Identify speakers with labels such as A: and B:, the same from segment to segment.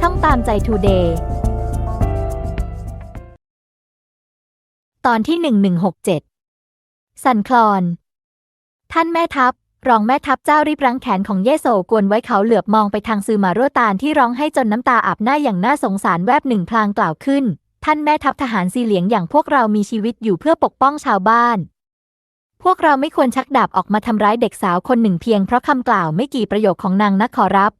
A: ช่องตามใจทูเดย์ตอนที่ 1167 สันคลอน ท่านแม่ทัพ รองแม่ทัพเจ้ารีบรั้งแขนของเยโสกวนไว้เขาเหลือบมองไปทางซือมารั่วตานที่ร้องให้จนน้ำตาอาบหน้าอย่างน่าสงสารแวบหนึ่งพลางกล่าวขึ้น ท่านแม่ทัพทหารซีเหลียงอย่างพวกเรามีชีวิตอยู่เพื่อปกป้องชาวบ้าน พวกเราไม่ควรชักดาบออกมาทำร้ายเด็กสาวคนหนึ่งเพียงเพราะคำกล่าวไม่กี่ประโยคของนางนักขอรับ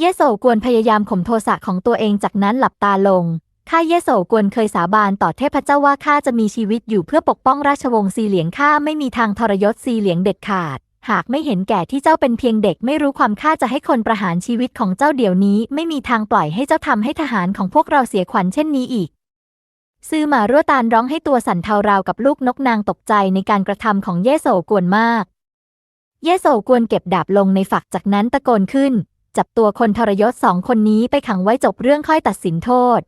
A: เยโสกวนพยายามข่มโทสะของตัวเองจากนั้นหลับตาลง ข้าเยโสกวนเคยสาบานต่อเทพเจ้าว่าข้าจะมีชีวิตอยู่เพื่อปกป้องราชวงศ์ซีเหลียงข้าไม่มีทางทรยศซีเหลียงเด็ดขาด หากไม่เห็นแก่ที่เจ้าเป็นเพียงเด็กไม่รู้ความข้าจะให้คนประหารชีวิตของเจ้าเดี๋ยวนี้ ไม่มีทางปล่อยให้เจ้าทำให้ทหารของพวกเราเสียขวัญเช่นนี้อีกซื่อหมารั่วตานร้องให้ตัวสั่นเทาราวกับลูกนกนางตกใจในการกระทำของเยโสกวนมาก เยโสกวนเก็บดาบลงในฝักจากนั้นตะโกนขึ้น จับตัวคนทรยศสองคนนี้ไปขังไว้จบเรื่องค่อยตัดสินโทษ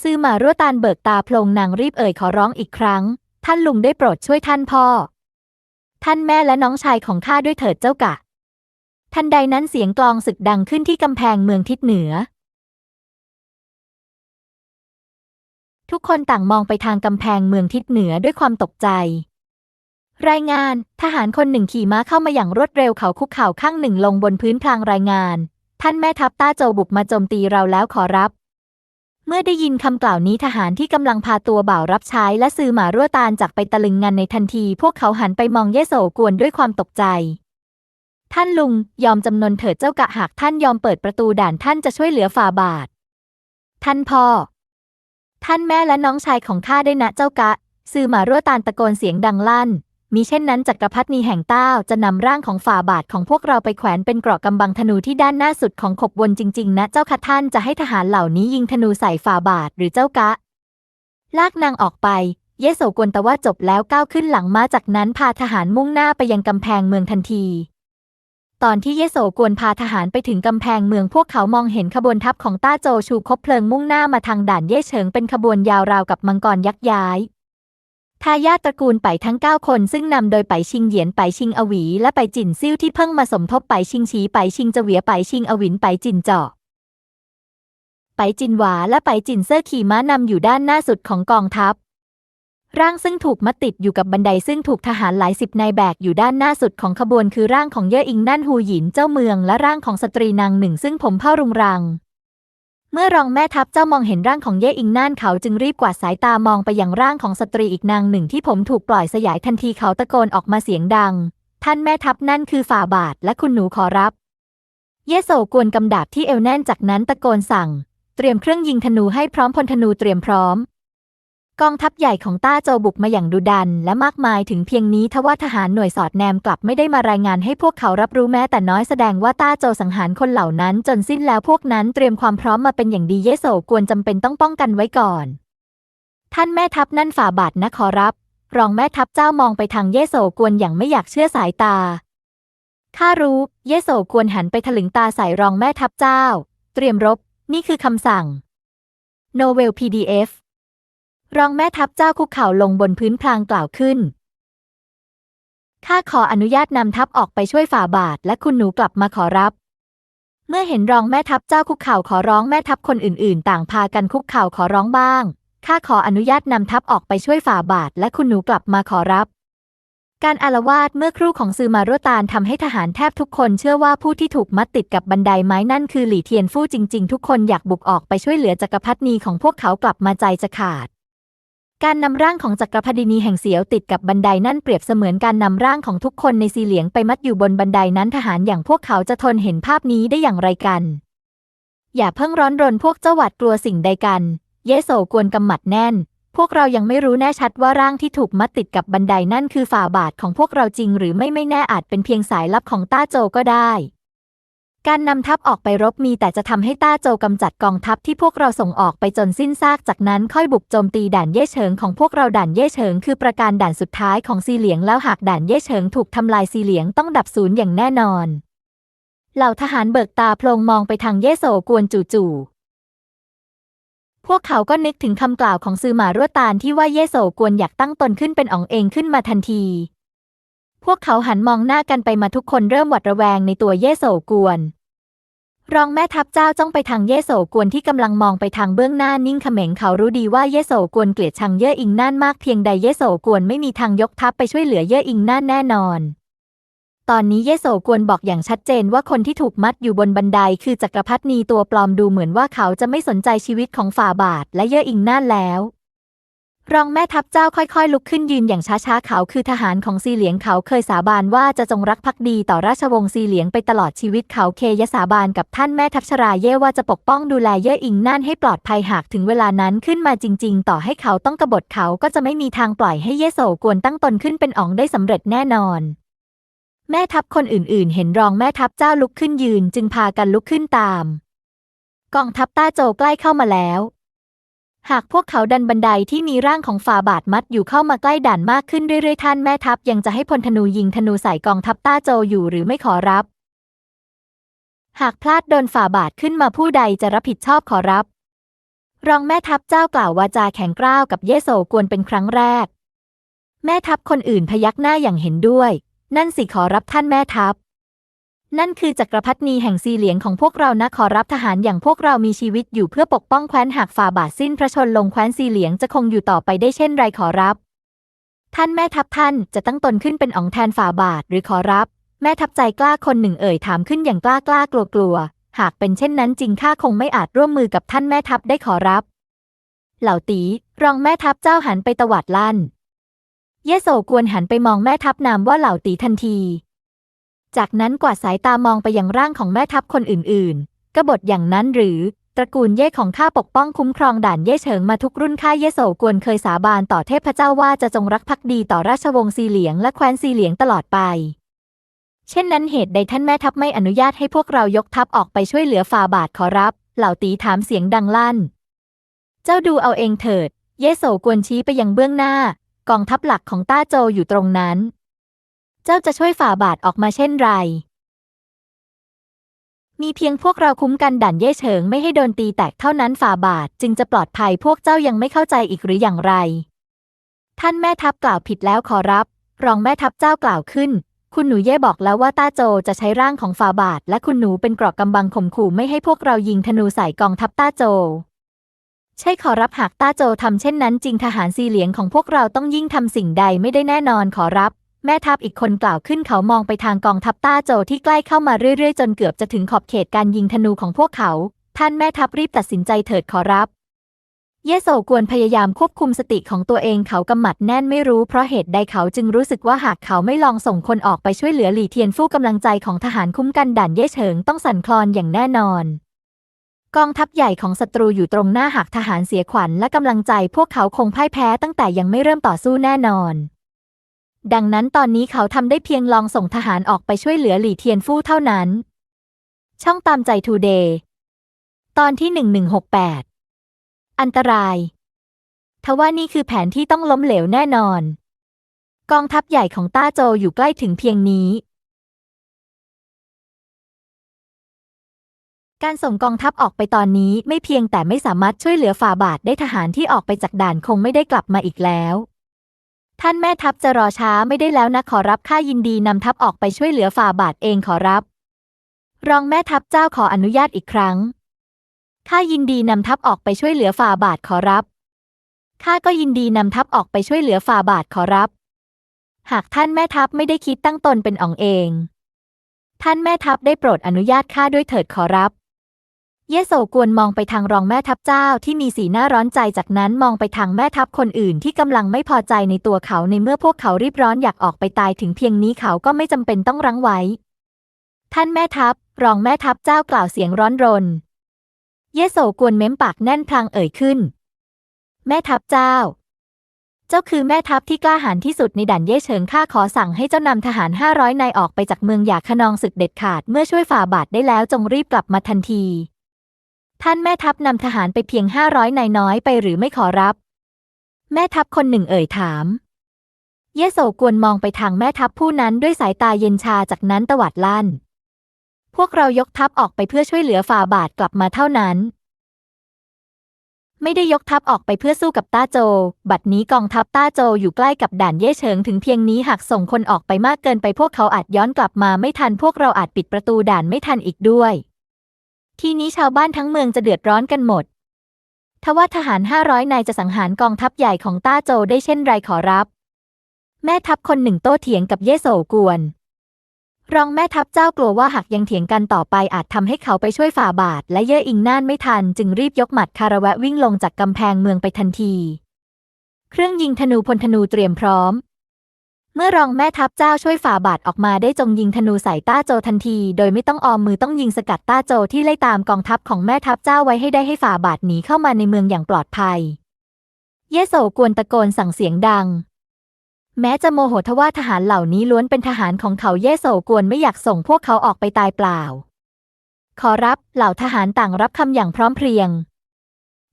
A: ซื่อหมารั่วตานเบิกตาโพลงนางรีบเอ่ยขอร้องอีกครั้ง ท่านลุงได้โปรดช่วยท่านพ่อ ท่านแม่และน้องชายของข้าด้วยเถิดเจ้ากะ ทันใดนั้นเสียงกลองศึกดังขึ้นที่กำแพงเมืองทิศเหนือ ทุกคนต่างมองไปทางกำแพงเมืองทิศเหนือด้วยความตกใจ รายงาน ทหารคนหนึ่งขี่ม้าเข้ามาอย่างรวดเร็วเขาคุกเข่าข้างหนึ่งลงบนพื้นพลางรายงาน ท่านแม่ทัพต้าโจบุกมาโจมตีเราแล้วขอรับ เมื่อได้ยินคำกล่าวนี้ทหารที่กำลังพาตัวบ่าวรับใช้และซื้อหมารั่วตานจากไปตะลึงงันในทันที พวกเขาหันไปมองเยโสกวนด้วยความตกใจ ท่านลุงยอมจำนนเถิดเจ้ากะหากท่านยอมเปิดประตูด่านท่านจะช่วยเหลือฝ่าบาท ท่านพ่อ ท่านแม่และน้องชายของข้าได้นะเจ้ากะ ซือหมารั่วตานตะโกนเสียงดังลั่น มีเช่นนั้นจักรพรรดินีแห่งต้าจะนำร่างของฝ่าบาทของพวกเราไปแขวนเป็นเกราะกำบังธนูที่ด้านหน้าสุดของขบวนจริง ๆ นะเจ้าค่ะท่านจะให้ทหารเหล่านี้ยิงธนูใส่ฝ่าบาทหรือเจ้ากะ ลากนางออกไป เยโสกวนตะว่าจบแล้วก้าวขึ้นหลังม้าจากนั้นพาทหารมุ่งหน้าไปยังกำแพงเมืองทันที ตอนที่เยโสกวนพาทหารไปถึงกำแพงเมืองพวกเขามองเห็นขบวนทัพของต้าโจชูคบเพลิงมุ่งหน้ามาทางด่านเย่เฉิงเป็นขบวนยาวราวกับมังกรยักษ์ย้าย ทายาทตระกูลไปทั้ง 9 คนซึ่งนำโดยไปชิงเหยียนไปชิงอวี และไปจินซิ่วที่เพิ่งมาสมทบไปชิงฉีไปชิงเจเวียไปชิงอวินไปจินเจาะไปจินหวาและไปจินเซอร์ขี่ม้านำอยู่ด้านหน้าสุดของกองทัพ ร่างซึ่งถูกมัดติดอยู่กับบันไดซึ่งถูกทหารหลายสิบนายแบกอยู่ด้านหน้าสุดของขบวนคือร่างของเย่ออิงนั่นฮูหยินเจ้าเมืองและร่างของสตรีนางหนึ่งซึ่งผมเผ้ารุงรัง เมื่อรองแม่ทัพเจ้ามองเห็นร่างของเย่อิงน่านเขาจึงรีบกวาดสายตามองไปยังร่างของสตรีอีกนางหนึ่งที่ผมถูกปล่อยสยายทันทีเขาตะโกนออกมาเสียงดัง ท่านแม่ทัพนั่นคือฝ่าบาทและคุณหนูขอรับ เย่โศกวนกำดาบที่เอวแน่นจากนั้นตะโกนสั่ง เตรียมเครื่องยิงธนูให้พร้อมพลธนูเตรียมพร้อม กองทัพใหญ่ของต้าโจบุกมาอย่างดุดัน และมากมายถึงเพียงนี้ทว่าทหารหน่วยสอดแนมกลับไม่ได้มารายงานให้พวกเขารับรู้แม้แต่น้อยแสดงว่าต้าโจสังหารคนเหล่านั้น จนสิ้นแล้วพวกนั้นเตรียมความพร้อมมาเป็นอย่างดีเยโสกวนจำเป็นต้องป้องกันไว้ก่อน ท่านแม่ทัพนั่นฝ่าบาทนะขอรับ รองแม่ทัพเจ้ามองไปทางเยโสกวนอย่างไม่อยากเชื่อสายตาข้ารู้ เยโสกวนหันไปถลึงตาใส่รองแม่ทัพเจ้า เตรียมรบ นี่คือคำสั่งโนเวล PDF รองแม่ทัพเจ้าคุกเข่าลงบนพื้นพลางกล่าวขึ้น ข้าขออนุญาตนำทัพออกไปช่วยฝ่าบาท และคุณหนูกลับมาขอรับ เมื่อเห็นรองแม่ทัพเจ้าคุกเข่าขอร้องแม่ทัพคนอื่นๆ ต่างพากันคุกเข่าขอร้องบ้าง ข้าขออนุญาตนำทัพออกไปช่วยฝ่าบาท และคุณหนูกลับมาขอรับ การอารวาสเมื่อครู่ของซือมารุตานทำให้ทหารแทบทุกคนเชื่อว่าผู้ที่ถูกมัดติดกับบันไดไม้นั่นคือหลี่เทียนฟู่จริง ๆ ทุกคนอยากบุกออกไปช่วยเหลือจักรพรรดินีของพวกเขากลับมาใจจะขาด การนำร่างของจักรพรรดินีแห่งเสียวติดกับบันไดนั่นเปรียบเสมือนการนำร่างของทุกคนในสีเหลียงไปมัดอยู่บนบันไดนั้นทหารอย่างพวกเขาจะทนเห็นภาพนี้ได้อย่างไรกัน อย่าเพิ่งร้อนรนพวกเจ้าหวาดกลัวสิ่งใดกัน เยโสกวนกำหมัดแน่น พวกเรายังไม่รู้แน่ชัดว่าร่างที่ถูกมัดติดกับบันไดนั่นคือฝ่าบาทของพวกเราจริง หรือไม่ไม่แน่อาจเป็นเพียงสายลับของต้าโจก็ได้ การนำทัพออกไปรบมีแต่จะทำให้ต้าโจกำจัดกองทัพที่พวกเราส่งออกไปจนสิ้นซากจากนั้นค่อยบุกโจมตีด่านเย่เฉิงของพวกเราด่านเย่เฉิงคือประการด่านสุดท้ายของซีเหลียงแล้วหากด่านเย่เฉิงถูกทำลายซีเหลียงต้องดับศูนย์อย่างแน่นอน เหล่าทหารเบิกตาโพลงมองไปทางเย่โสกวนจู่ๆพวกเขาก็นึกถึงคำกล่าวของซือหมารั่วตานที่ว่าเย่โสกวนอยากตั้งตนขึ้นเป็นอ๋องเองขึ้นมาทันที พวกเขาหันมองหน้ากันไปมาทุกคนเริ่มหวาดระแวงในตัวเย่โสกวน รองแม่ทัพเจ้าจ้องไปทางเย่โสกวนที่กำลังมองไปทางเบื้องหน้านิ่งเขม็งเขารู้ดีว่าเย่โสกวนเกลียดชังเย่อิงนั่นมากเพียงใดเย่โสกวนไม่มีทางยกทัพไปช่วยเหลือเย่อิงนั่นแน่นอน ตอนนี้เย่โสกวนบอกอย่างชัดเจนว่าคนที่ถูกมัดอยู่บนบันไดคือจักรพรรดินีตัวปลอมดูเหมือนว่าเขาจะไม่สนใจชีวิตของฝ่าบาทและเย่อิงนั่นแล้ว รองแม่ทัพเจ้าค่อยๆ ลุกขึ้นยืนอย่างช้าๆ เขาคือทหารของซีเหลียงเขาเคยสาบานว่าจะจงรักภักดีต่อราชวงศ์ซีเหลียงไปตลอดชีวิตเขาเคยสาบานกับท่านแม่ทัพชราเย่ว่าจะปกป้องดูแลเย่อิงนั่นให้ปลอดภัยหากถึงเวลานั้นขึ้นมาจริง ๆ ต่อให้เขาต้องกบฏเขาก็จะไม่มีทางปล่อยให้เย่โสกวนตั้งตนขึ้นเป็นอ๋องได้สำเร็จแน่นอนแม่ทัพคนอื่นๆ เห็นรองแม่ทัพเจ้าลุกขึ้นยืน จึงพากันลุกขึ้นตาม กองทัพต้าโจใกล้เข้ามาแล้ว หากพวกเขาดันบันไดที่มีร่างของฝ่าบาทมัดอยู่เข้ามาใกล้ด่านมากขึ้นเรื่อยๆ ท่านแม่ทัพยังจะให้พลธนูยิงธนูใส่กองทัพต้าโจอยู่หรือไม่ขอรับ หากพลาดโดนฝ่าบาทขึ้นมาผู้ใดจะรับผิดชอบขอรับ รองแม่ทัพเจ้ากล่าววาจาแข็งกร้าวกับเยโสกวนเป็นครั้งแรก แม่ทัพคนอื่นพยักหน้าอย่างเห็นด้วย นั่นสิขอรับท่านแม่ทัพ นั่นคือจักรพรรดินีแห่งซีเหลียงของพวกเรานะขอรับทหารอย่างพวกเรามีชีวิตอยู่เพื่อปกป้องแคว้นหากฝ่าบาทสิ้นพระชนลงแคว้นซีเหลียงจะคงอยู่ต่อไปได้เช่นไรขอรับ ท่านแม่ทัพท่านจะตั้งตนขึ้นเป็นอ๋องแทนฝ่าบาทหรือขอรับ แม่ทัพใจกล้าคนหนึ่งเอ่ยถามขึ้นอย่างกล้ากล้ากลัวกลัวหากเป็นเช่นนั้นจริงข้าคงไม่อาจร่วมมือกับท่านแม่ทัพได้ขอรับ เหล่าตีรองแม่ทัพเจ้าหันไปตวาดลั่น เยโสกวนหันไปมองแม่ทัพนามว่าเหล่าตีทันที จากนั้นกวาดสายตามองไปยังร่างของแม่ทัพคนอื่นๆ กบฏอย่างนั้นหรือตระกูลเย่ของข้าปกป้องคุ้มครองด่านเย่เฉิงมาทุกรุ่นข้าเย่โสกวนเคยสาบานต่อเทพเจ้าว่าจะจงรักภักดีต่อราชวงศ์ซีเหลียงและแคว้นซีเหลียงตลอดไป เช่นนั้นเหตุใดท่านแม่ทัพไม่อนุญาตให้พวกเรายกทัพออกไปช่วยเหลือฝ่าบาทขอรับ เหล่าตีถามเสียงดังลั่น เจ้าดูเอาเองเถิด เย่โสกวนชี้ไปยังเบื้องหน้ากองทัพหลักของต้าโจอยู่ตรงนั้น เจ้าจะช่วยฝ่าบาทออกมาเช่นไร มีเพียงพวกเราคุ้มกันด่านเย่เฉิงไม่ให้โดนตีแตกเท่านั้นฝ่าบาทจึงจะปลอดภัยพวกเจ้ายังไม่เข้าใจอีกหรืออย่างไร ท่านแม่ทัพกล่าวผิดแล้วขอรับ รองแม่ทัพเจ้ากล่าวขึ้น คุณหนูเย่บอกแล้วว่าต้าโจจะใช้ร่างของฝ่าบาท และคุณหนูเป็นกรอกกำบังข่มขู่ไม่ให้พวกเรายิงธนูใส่กองทัพต้าโจใช่ขอรับหากต้าโจทำเช่นนั้นจริงทหารซีเหลียงของพวกเราต้องยิ่งทำสิ่งใดไม่ได้แน่นอนขอรับ แม่ทัพอีกคนกล่าวขึ้นเขามองไปทางกองทัพต้าโจที่ใกล้เข้ามาเรื่อยๆ จนเกือบจะถึงขอบเขตการยิงธนูของพวกเขา ท่านแม่ทัพรีบตัดสินใจเถิดขอรับ เยโสกวนพยายามควบคุมสติของตัวเองเขากำหมัดแน่นไม่รู้เพราะเหตุใดเขาจึงรู้สึกว่าหากเขาไม่ลองส่งคนออกไปช่วยเหลือหลี่เทียนฟู่กำลังใจของทหารคุ้มกันด่านเย่เฉิงต้องสั่นคลอนอย่างแน่นอนกองทัพใหญ่ของศัตรูอยู่ตรงหน้าหากทหารเสียขวัญและกำลังใจพวกเขาคงพ่ายแพ้ตั้งแต่ยังไม่เริ่มต่อสู้แน่นอน ดังนั้นตอนนี้เขาทำได้เพียงลองส่งทหารออกไปช่วยเหลือหลี่เทียนฟู่เท่านั้น ช่องตามใจทูเดย์ตอนที่ 1168 อันตราย ทว่านี่คือแผนที่ต้องล้มเหลวแน่นอน กองทัพใหญ่ของต้าโจอยู่ใกล้ถึงเพียงนี้ การส่งกองทัพออกไปตอนนี้ไม่เพียงแต่ไม่สามารถช่วยเหลือฝ่าบาทได้ทหารที่ออกไปจากด่านคงไม่ได้กลับมาอีกแล้ว ท่านแม่ทัพจะรอช้าไม่ได้แล้วนะขอรับข้ายินดีนำทัพออกไปช่วยเหลือฝ่าบาทเองขอรับ รองแม่ทัพเจ้าขออนุญาตอีกครั้งข้ายินดีนำทัพออกไปช่วยเหลือฝ่าบาทขอรับข้าก็ยินดีนำทัพออกไปช่วยเหลือฝ่าบาทขอรับ หากท่านแม่ทัพไม่ได้คิดตั้งตนเป็นอองเอง ท่านแม่ทัพได้โปรดอนุญาตข้าด้วยเถิดขอรับ เยโสกวนมองไปทางรองแม่ทัพเจ้าที่มีสีหน้าร้อนใจจากนั้นมองไปทางแม่ทัพคนอื่นที่กำลังไม่พอใจในตัวเขาในเมื่อพวกเขารีบร้อนอยากออกไปตายถึงเพียงนี้เขาก็ไม่จำเป็นต้องรั้งไว้ ท่านแม่ทัพ รองแม่ทัพเจ้ากล่าวเสียงร้อนรน เยโสกวนเม้มปากแน่นพลางเอ่ยขึ้น แม่ทัพเจ้า เจ้าคือแม่ทัพที่กล้าหาญที่สุดในด่านเย่เฉิงข้าขอสั่งให้เจ้านำทหารห้าร้อยนายออกไปจากเมืองหยากขนองศึกเด็ดขาดเมื่อช่วยฝ่าบาทได้แล้วจงรีบกลับมาทันที ท่านแม่ทัพนำทหารไปเพียงห้าร้อยนายน้อยไปหรือไม่ขอรับ แม่ทัพคนหนึ่งเอ่ยถาม เยโสกวนมองไปทางแม่ทัพผู้นั้นด้วยสายตาเย็นชาจากนั้นตวัดลั่น พวกเรายกทัพออกไปเพื่อช่วยเหลือฝ่าบาทกลับมาเท่านั้น ไม่ได้ยกทัพออกไปเพื่อสู้กับต้าโจ บัดนี้กองทัพต้าโจอยู่ใกล้กับด่านเย่เฉิงถึงเพียงนี้หากส่งคนออกไปมากเกินไปพวกเขาอาจย้อนกลับมาไม่ทันพวกเราอาจปิดประตูด่านไม่ทันอีกด้วย ทีนี้ชาวบ้านทั้งเมืองจะเดือดร้อนกันหมด ทว่าทหารห้าร้อยนายจะสังหารกองทัพใหญ่ของต้าโจได้เช่นไรขอรับ แม่ทัพคนหนึ่งโต้เถียงกับเย่โสกวน รองแม่ทัพเจ้ากลัวว่าหากยังเถียงกันต่อไปอาจทำให้เขาไปช่วยฝ่าบาท และเย่ออิงน่านไม่ทัน จึงรีบยกหมัดคาระแวะวิ่งลงจากกำแพงเมืองไปทันที เครื่องยิงธนูพลธนูเตรียมพร้อม เมื่อรองแม่ทัพเจ้าช่วยฝ่าบาทออกมาได้จงยิงธนูใส่ต้าโจทันที โดยไม่ต้องออมมือต้องยิงสกัดต้าโจที่ไล่ตามกองทัพของแม่ทัพเจ้าไว้ให้ได้ให้ฝ่าบาทหนีเข้ามาในเมืองอย่างปลอดภัย เยโสกวนตะโกนสั่งเสียงดัง แม้จะโมโหทว่าทหารเหล่านี้ล้วนเป็นทหารของเขาเย่โสกวนไม่อยากส่งพวกเขาออกไปตายเปล่า ขอรับเหล่าทหารต่างรับคำอย่างพร้อมเพรียง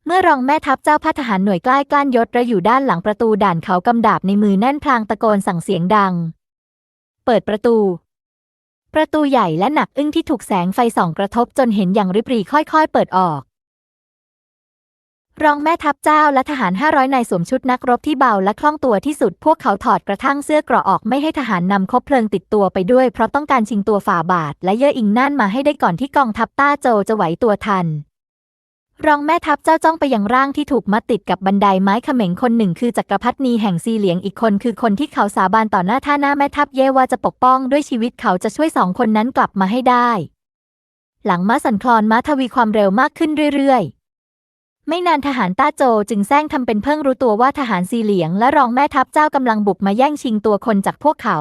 A: เมื่อรองแม่ทัพเจ้าพัทหารหน่วยใกล้กล้านยศระอยู่ด้านหลังประตูด่านเขากำดาบในมือแน่นพลางตะโกนสั่งเสียงดัง เปิดประตู ประตูใหญ่และหนักอึ้งที่ถูกแสงไฟส่องกระทบจนเห็นอย่างริบรีค่อยๆ เปิดออก รองแม่ทัพเจ้าและทหารห้าร้อยนายสวมชุดนักรบที่เบาและคล่องตัวที่สุด พวกเขาถอดกระทั่งเสื้อเกราะออกไม่ให้ทหารนำคบเพลิงติดตัวไปด้วยเพราะต้องการชิงตัวฝ่าบาท และเย่ออิงน่านมาให้ได้ก่อนที่กองทัพต้าโจจะไหวตัวทัน รองแม่ทัพเจ้าจ้องไปยังร่างที่ถูกมัดติดกับบันไดไม้เขม็งคนหนึ่งคือจักรพรรดินีแห่งซีเหลียงอีกคนคือคนที่เขาสาบานต่อหน้าท่าหน้าแม่ทัพเย่ว่าจะปกป้องด้วยชีวิตเขาจะช่วยสองคนนั้นกลับมาให้ได้ หลังม้าสันคลอนม้าทวีความเร็วมากขึ้นเรื่อยๆ ไม่นานทหารต้าโจจึงแซงทำเป็นเพิ่งรู้ตัวว่าทหารซีเหลียง และรองแม่ทัพเจ้ากำลังบุกมาแย่งชิงตัวคนจากพวกเขา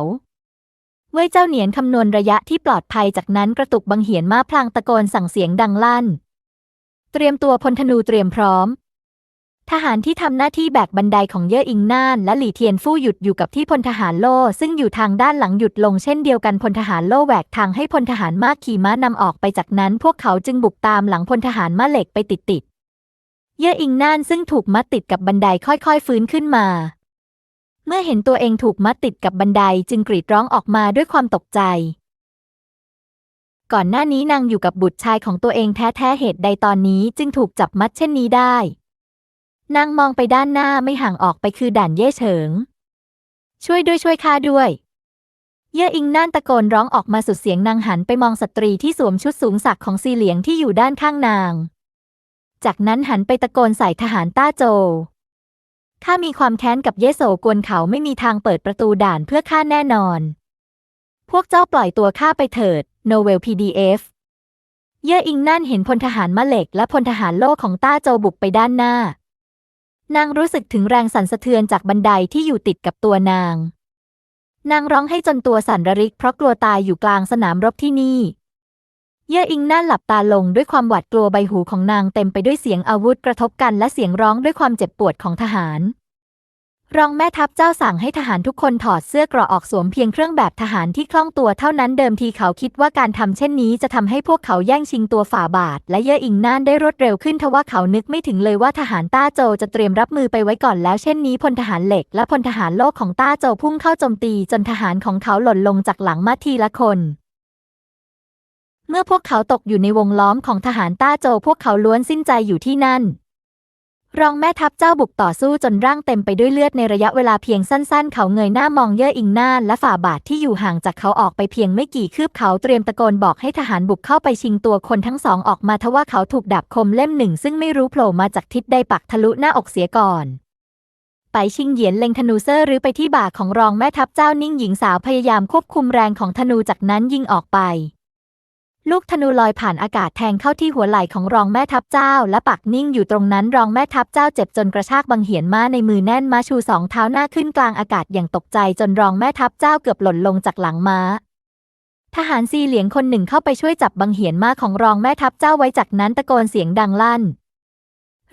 A: เว่ยเจ้าเหนียนคำนวณระยะที่ปลอดภัยจากนั้นกระตุกบังเหียนม้าพลางตะโกนสั่งเสียงดังลั่น เตรียมตัวพลธนูเตรียมพร้อม ทหารที่ทำหน้าที่แบกบันไดของเย่ออิงน่านและหลี่เทียนฟู่หยุดอยู่กับที่พลทหารโล่ซึ่งอยู่ทางด้านหลังหยุดลงเช่นเดียวกันพลทหารโล่แหวกทางให้พลทหารมากขี่ม้านำออกไปจากนั้นพวกเขาจึงบุกตามหลังพลทหารม้าเหล็กไปติดๆเย่ออิงน่านซึ่งถูกมัดติดกับบันไดค่อยๆ ฟื้นขึ้นมา เมื่อเห็นตัวเองถูกมัดติดกับบันไดจึงกรีดร้องออกมาด้วยความตกใจ ก่อนหน้านี้นางอยู่กับบุตรชายของตัวเองแท้ๆเหตุใดตอนนี้จึงถูกจับมัดเช่นนี้ได้ นางมองไปด้านหน้าไม่ห่างออกไปคือด่านเย่เฉิง ช่วยด้วยช่วยข้าด้วย เย่ออิงน่านตะโกนร้องออกมาสุดเสียงนางหันไปมองสตรีที่สวมชุดสูงสักของซีเหลียงที่อยู่ด้านข้างนาง จากนั้นหันไปตะโกนใส่ทหารต้าโจข้ามีความแค้นกับเย่โสกวนเขาไม่มีทางเปิดประตูด่านเพื่อข้าแน่นอน พวกเจ้าปล่อยตัวข้าไปเถิด โนเวล PDF เย่ออิงนั่นเห็นพลทหารมะเหล็กและพลทหารโล่ของต้าโจบุกไปด้านหน้า นางรู้สึกถึงแรงสั่นสะเทือนจากบันไดที่อยู่ติดกับตัวนาง นางร้องให้จนตัวสั่นระริกเพราะกลัวตายอยู่กลางสนามรบที่นี่ เย่ออิงนั่นหลับตาลงด้วยความหวาดกลัวใบหูของนางเต็มไปด้วยเสียงอาวุธกระทบกันและเสียงร้องด้วยความเจ็บปวดของทหาร รองแม่ทัพเจ้าสั่งให้ทหารทุกคนถอดเสื้อเกราะออกสวมเพียงเครื่องแบบทหารที่คล่องตัวเท่านั้นเดิมทีเขาคิดว่าการทำเช่นนี้จะทำให้พวกเขาแย่งชิงตัวฝ่าบาท และเย่ออิงน่านได้รวดเร็วขึ้นทว่าเขานึกไม่ถึงเลยว่าทหารต้าโจจะเตรียมรับมือไปไว้ก่อนแล้วเช่นนี้พลทหารเหล็ก และพลทหารโลกของต้าโจพุ่งเข้าโจมตี จนทหารของเขาหล่นลงจากหลังมาทีละคนเมื่อพวกเขาตกอยู่ในวงล้อมของทหารต้าโจ พวกเขาล้วนสิ้นใจอยู่ที่นั่น รองแม่ทัพเจ้าบุกต่อสู้จนร่างเต็มไปด้วยเลือดในระยะเวลาเพียงสั้นๆ เขาเงยหน้ามองเย่ออิงน่านและฝ่าบาทที่อยู่ห่างจากเขาออกไปเพียงไม่กี่คืบเขาเตรียมตะโกนบอกให้ทหารบุกเข้าไปชิงตัวคนทั้งสองออกมาทว่าเขาถูกดาบคมเล่มหนึ่ง ซึ่งไม่รู้โผล่มาจากทิศใดปักทะลุหน้าอกเสียก่อน ไปชิงเหยียนเล็งธนูเซอร์หรือไปที่บ่าของรองแม่ทัพเจ้านิ่งหญิงสาวพยายามควบคุมแรงของธนูจากนั้นยิงออกไป ลูกธนูลอยผ่านอากาศแทงเข้าที่หัวไหล่ของรองแม่ทัพเจ้า และปักนิ่งอยู่ตรงนั้นรองแม่ทัพเจ้าเจ็บจนกระชากบังเหียนม้าในมือแน่นม้าชูสองเท้าหน้าขึ้นกลางอากาศอย่างตกใจจนรองแม่ทัพเจ้าเกือบหล่นลงจากหลังม้า ทหารซีเหลียงคนหนึ่งเข้าไปช่วยจับบังเหียนม้าของรองแม่ทัพเจ้าไว้จากนั้นตะโกนเสียงดังลั่น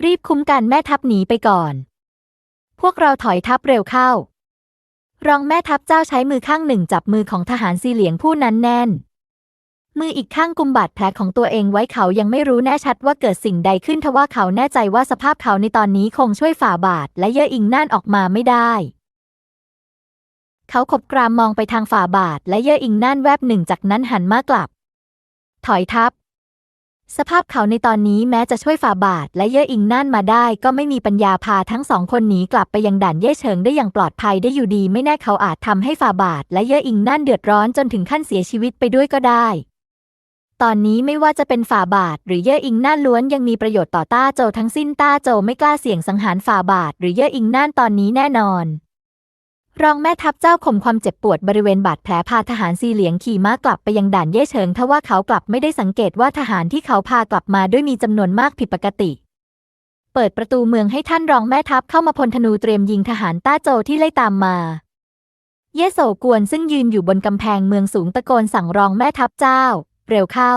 A: รีบคุ้มกันแม่ทัพหนีไปก่อน พวกเราถอยทัพเร็วเข้า รองแม่ทัพเจ้าใช้มือข้างหนึ่งจับมือของทหารซีเหลียงผู้นั้นแน่น มืออีกข้างกุมบาดแผลของตัวเองไว้เขายังไม่รู้แน่ชัดว่าเกิดสิ่งใดขึ้นทว่าเขาแน่ใจว่าสภาพเขาในตอนนี้คงช่วยฝ่าบาทและเย่ออิงน่านออกมาไม่ได้ เขาขบกรามมองไปทางฝ่าบาทและเย่ออิงน่านแวบหนึ่งจากนั้นหันมากลับ ถอยทัพสภาพเขาในตอนนี้แม้จะช่วยฝ่าบาทและเย่ออิงน่านมาได้ ก็ไม่มีปัญญาพาทั้งสองคนหนีกลับไปยังด่านเย่เฉิงได้อย่างปลอดภัยได้อยู่ดี ไม่แน่เขาอาจทำให้ฝ่าบาทและเย่ออิงน่านเดือดร้อนจนถึงขั้นเสียชีวิตไปด้วยก็ได้ ตอนนี้ไม่ว่าจะเป็นฝ่าบาท หรือเย่ออิงน่านล้วนยังมีประโยชน์ต่อต้าโจวทั้งสิ้นต้าโจวไม่กล้าเสี่ยงสังหารฝ่าบาท หรือเย่ออิงน่านตอนนี้แน่นอน รองแม่ทัพเจ้าข่มความเจ็บปวดบริเวณบาดแผลพาทหารซีเหลียงขี่ม้ากลับไปยังด่านเย่เฉิงทว่าเขากลับไม่ได้สังเกตว่าทหารที่เขาพากลับมาด้วยมีจำนวนมากผิดปกติเปิดประตูเมืองให้ท่านรองแม่ทัพเข้ามาพลธนูเตรียมยิงทหารต้าโจที่ไล่ตามมา เย่โสกวนซึ่งยืนอยู่บนกำแพงเมืองสูงตะโกนสั่งรองแม่ทัพเจ้า เร็วเข้า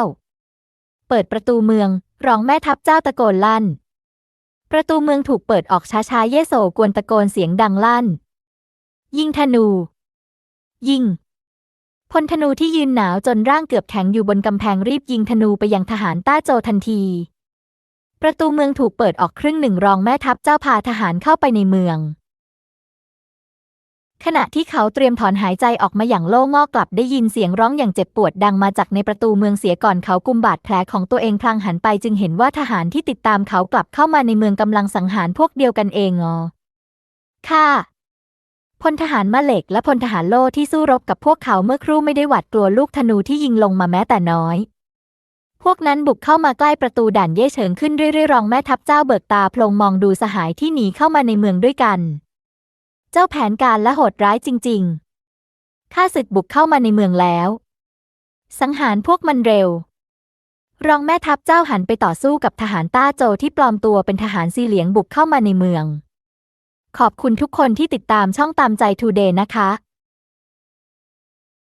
A: เปิดประตูเมือง รองแม่ทัพเจ้าตะโกนลั่น ประตูเมืองถูกเปิดออกช้าๆ เย่โสกวนตะโกนเสียงดังลั่น ยิงธนู ยิง พลธนูที่ยืนหนาวจนร่างเกือบแข็งอยู่บนกำแพงรีบยิงธนูไปยังทหารต้าโจทันที ประตูเมืองถูกเปิดออกครึ่งหนึ่งรองแม่ทัพเจ้าพาทหารเข้าไปในเมือง ขณะที่เขาเตรียมถอนหายใจออกมาอย่างโล่งอกกลับได้ยินเสียงร้องอย่างเจ็บปวดดังมาจากในประตูเมืองเสียก่อนเขากุมบาดแผลของตัวเองพลางหันไปจึงเห็นว่าทหารที่ติดตามเขากลับเข้ามาในเมืองกำลังสังหารพวกเดียวกันเองอ๋อค่ะพลทหารมาเหล็กและพลทหารโล่ที่สู้รบกับพวกเขาเมื่อครู่ไม่ได้หวาดกลัวลูกธนูที่ยิงลงมาแม้แต่น้อย พวกนั้นบุกเข้ามาใกล้ประตูด่านเย่เฉิงขึ้นเรื่อยๆรองแม่ทัพเจ้าเบิกตาพลงมองดูสหายที่หนีเข้ามาในเมืองด้วยกัน เจ้าแผนการและโหดร้ายจริง ๆ ข้าศึกบุกเข้ามาในเมืองแล้ว สังหารพวกมันเร็ว รองแม่ทัพเจ้าหันไปต่อสู้กับทหารต้าโจที่ปลอมตัวเป็นทหารซีเหลียงบุกเข้ามาในเมือง ขอบคุณทุกคนที่ติดตามช่องตามใจทูเดย์นะคะ